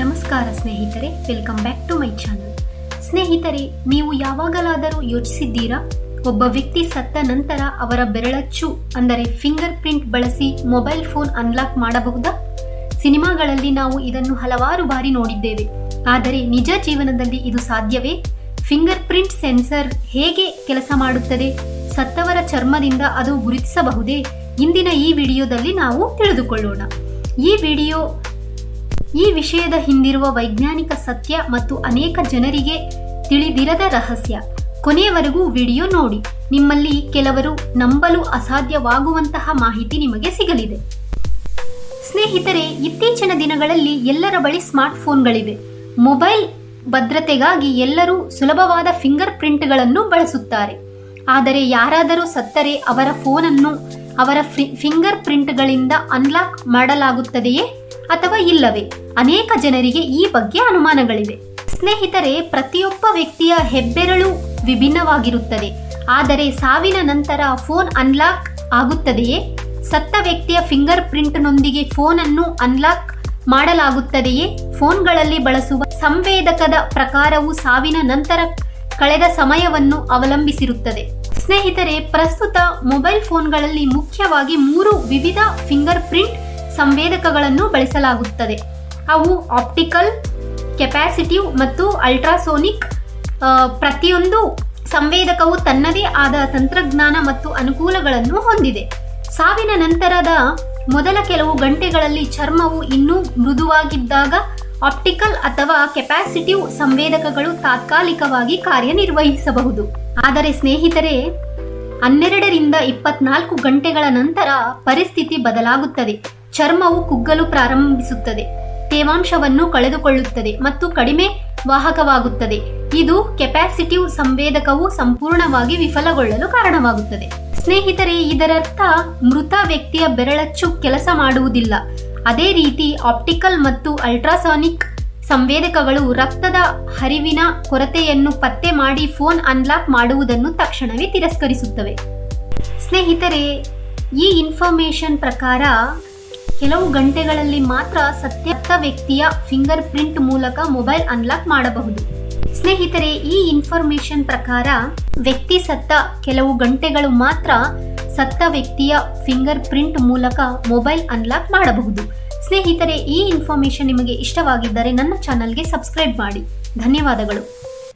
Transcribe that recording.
ನಮಸ್ಕಾರ ಸ್ನೇಹಿತರೆ welcome back to my channel ಸ್ನೇಹಿತರೆ, ನೀವು ಯಾವಾಗಲಾದರೂ ಯೋಚಿಸಿದ್ದೀರಾ? ಒಬ್ಬ ವ್ಯಕ್ತಿ ಸತ್ತ ನಂತರ ಅವರ ಬೆರಳಚ್ಚು, ಅಂದರೆ ಫಿಂಗರ್ ಪ್ರಿಂಟ್ ಬಳಸಿ ಮೊಬೈಲ್ ಫೋನ್ ಅನ್ಲಾಕ್ ಮಾಡಬಹುದಾ? ಸಿನಿಮಾಗಳಲ್ಲಿ ನಾವು ಇದನ್ನು ಹಲವಾರು ಬಾರಿ ನೋಡಿದ್ದೇವೆ. ಆದರೆ ನಿಜ ಜೀವನದಲ್ಲಿ ಇದು ಸಾಧ್ಯವೇ? ಫಿಂಗರ್ ಪ್ರಿಂಟ್ ಸೆನ್ಸರ್ ಹೇಗೆ ಕೆಲಸ ಮಾಡುತ್ತದೆ? ಸತ್ತವರ ಚರ್ಮದಿಂದ ಅದು ಗುರುತಿಸಬಹುದೇ? ಇಂದಿನ ಈ ವಿಡಿಯೋದಲ್ಲಿ ನಾವು ತಿಳಿದುಕೊಳ್ಳೋಣ. ಈ ವಿಡಿಯೋ ಈ ವಿಷಯದ ಹಿಂದಿರುವ ವೈಜ್ಞಾನಿಕ ಸತ್ಯ ಮತ್ತು ಅನೇಕ ಜನರಿಗೆ ತಿಳಿದಿರದ ರಹಸ್ಯ. ಕೊನೆಯವರೆಗೂ ವಿಡಿಯೋ ನೋಡಿ. ನಿಮ್ಮಲ್ಲಿ ಕೆಲವರು ನಂಬಲು ಅಸಾಧ್ಯವಾಗುವಂತಹ ಮಾಹಿತಿ ನಿಮಗೆ ಸಿಗಲಿದೆ. ಸ್ನೇಹಿತರೆ, ಇತ್ತೀಚಿನ ದಿನಗಳಲ್ಲಿ ಎಲ್ಲರ ಬಳಿ ಸ್ಮಾರ್ಟ್ ಫೋನ್ಗಳಿವೆ ಮೊಬೈಲ್ ಭದ್ರತೆಗಾಗಿ ಎಲ್ಲರೂ ಸುಲಭವಾದ ಫಿಂಗರ್ ಪ್ರಿಂಟ್ಗಳನ್ನು ಬಳಸುತ್ತಾರೆ. ಆದರೆ ಯಾರಾದರೂ ಸತ್ತರೆ ಅವರ ಫೋನನ್ನು ಅವರ ಫಿಂಗರ್ ಪ್ರಿಂಟ್ಗಳಿಂದ ಅನ್ಲಾಕ್ ಮಾಡಲಾಗುತ್ತದೆಯೇ? ಅಥವಾ ಇಲ್ಲವೇ? ಅನೇಕ ಜನರಿಗೆ ಈ ಬಗ್ಗೆ ಅನುಮಾನಗಳಿವೆ. ಸ್ನೇಹಿತರೆ, ಪ್ರತಿಯೊಬ್ಬ ವ್ಯಕ್ತಿಯ ಹೆಬ್ಬೆರಳು ವಿಭಿನ್ನವಾಗಿರುತ್ತದೆ. ಆದರೆ ಸಾವಿನ ನಂತರ ಫೋನ್ ಅನ್ಲಾಕ್ ಆಗುತ್ತದೆಯೇ? ಸತ್ತ ವ್ಯಕ್ತಿಯ ಫಿಂಗರ್ ಪ್ರಿಂಟ್ನೊಂದಿಗೆ ಫೋನ್ ಅನ್ನು ಅನ್ಲಾಕ್ ಮಾಡಲಾಗುತ್ತದೆಯೇ? ಫೋನ್ಗಳಲ್ಲಿ ಬಳಸುವ ಸಂವೇದಕದ ಪ್ರಕಾರವು ಸಾವಿನ ನಂತರ ಕಳೆದ ಸಮಯವನ್ನು ಅವಲಂಬಿಸಿರುತ್ತದೆ. ಸ್ನೇಹಿತರೆ, ಪ್ರಸ್ತುತ ಮೊಬೈಲ್ ಫೋನ್ಗಳಲ್ಲಿ ಮುಖ್ಯವಾಗಿ ಮೂರು ವಿವಿಧ ಫಿಂಗರ್ ಪ್ರಿಂಟ್ ಸಂವೇದಕಗಳನ್ನು ಬಳಸಲಾಗುತ್ತದೆ. ಅವು ಆಪ್ಟಿಕಲ್, ಕೆಪ್ಯಾಸಿಟಿವ್ ಮತ್ತು ಅಲ್ಟ್ರಾಸೋನಿಕ್ ಪ್ರತಿಯೊಂದು ಸಂವೇದಕವು ತನ್ನದೇ ಆದ ತಂತ್ರಜ್ಞಾನ ಮತ್ತು ಅನುಕೂಲಗಳನ್ನು ಹೊಂದಿದೆ. ಸಾವಿನ ನಂತರದ ಮೊದಲ ಕೆಲವು ಗಂಟೆಗಳಲ್ಲಿ ಚರ್ಮವು ಇನ್ನೂ ಮೃದುವಾಗಿದ್ದಾಗ ಆಪ್ಟಿಕಲ್ ಅಥವಾ ಕೆಪ್ಯಾಸಿಟಿವ್ ಸಂವೇದಕಗಳು ತಾತ್ಕಾಲಿಕವಾಗಿ ಕಾರ್ಯನಿರ್ವಹಿಸಬಹುದು. ಆದರೆ ಸ್ನೇಹಿತರೆ, ಹನ್ನೆರಡರಿಂದ ಇಪ್ಪತ್ನಾಲ್ಕು ಗಂಟೆಗಳ ನಂತರ ಪರಿಸ್ಥಿತಿ ಬದಲಾಗುತ್ತದೆ. ಚರ್ಮವು ಕುಗ್ಗಲು ಪ್ರಾರಂಭಿಸುತ್ತದೆ. ತೇವಾಂಶವನ್ನು ಕಳೆದುಕೊಳ್ಳುತ್ತದೆ ಮತ್ತು ಕಡಿಮೆ ವಾಹಕವಾಗುತ್ತದೆ. ಇದು ಕೆಪಾಸಿಟಿವ್ ಸಂವೇದಕವು ಸಂಪೂರ್ಣವಾಗಿ ವಿಫಲಗೊಳ್ಳಲು ಕಾರಣವಾಗುತ್ತದೆ. ಸ್ನೇಹಿತರೆ, ಇದರರ್ಥ ಮೃತ ವ್ಯಕ್ತಿಯ ಬೆರಳಚ್ಚು ಕೆಲಸ ಮಾಡುವುದಿಲ್ಲ. ಅದೇ ರೀತಿ ಆಪ್ಟಿಕಲ್ ಮತ್ತು ಅಲ್ಟ್ರಾಸಾನಿಕ್ ಸಂವೇದಕಗಳು ರಕ್ತದ ಹರಿವಿನ ಕೊರತೆಯನ್ನು ಪತ್ತೆ ಮಾಡಿ ಫೋನ್ ಅನ್ಲಾಕ್ ಮಾಡುವುದನ್ನು ತಕ್ಷಣವೇ ತಿರಸ್ಕರಿಸುತ್ತವೆ. ಸ್ನೇಹಿತರೆ, ಈ ಇನ್ಫಾರ್ಮೇಶನ್ ಪ್ರಕಾರ ಕೆಲವು ಗಂಟೆಗಳಲ್ಲಿ ಮಾತ್ರ ಸತ್ಯತ್ತ ವ್ಯಕ್ತಿಯ ಫಿಂಗರ್ ಪ್ರಿಂಟ್ ಮೂಲಕ ಮೊಬೈಲ್ ಅನ್ಲಾಕ್ ಮಾಡಬಹುದು. ಸ್ನೇಹಿತರೆ, ಈ ಇನ್ಫಾರ್ಮೇಶನ್ ಪ್ರಕಾರ ವ್ಯಕ್ತಿ ಸತ್ತ ಕೆಲವು ಗಂಟೆಗಳು ಮಾತ್ರ ಸತ್ತ ವ್ಯಕ್ತಿಯ ಫಿಂಗರ್ ಪ್ರಿಂಟ್ ಮೂಲಕ ಮೊಬೈಲ್ ಅನ್ಲಾಕ್ ಮಾಡಬಹುದು. ಸ್ನೇಹಿತರೆ, ಈ ಇನ್ಫಾರ್ಮೇಶನ್ ನಿಮಗೆ ಇಷ್ಟವಾಗಿದ್ದರೆ ನನ್ನ ಚಾನಲ್ಗೆ ಸಬ್ಸ್ಕ್ರೈಬ್ ಮಾಡಿ. ಧನ್ಯವಾದಗಳು.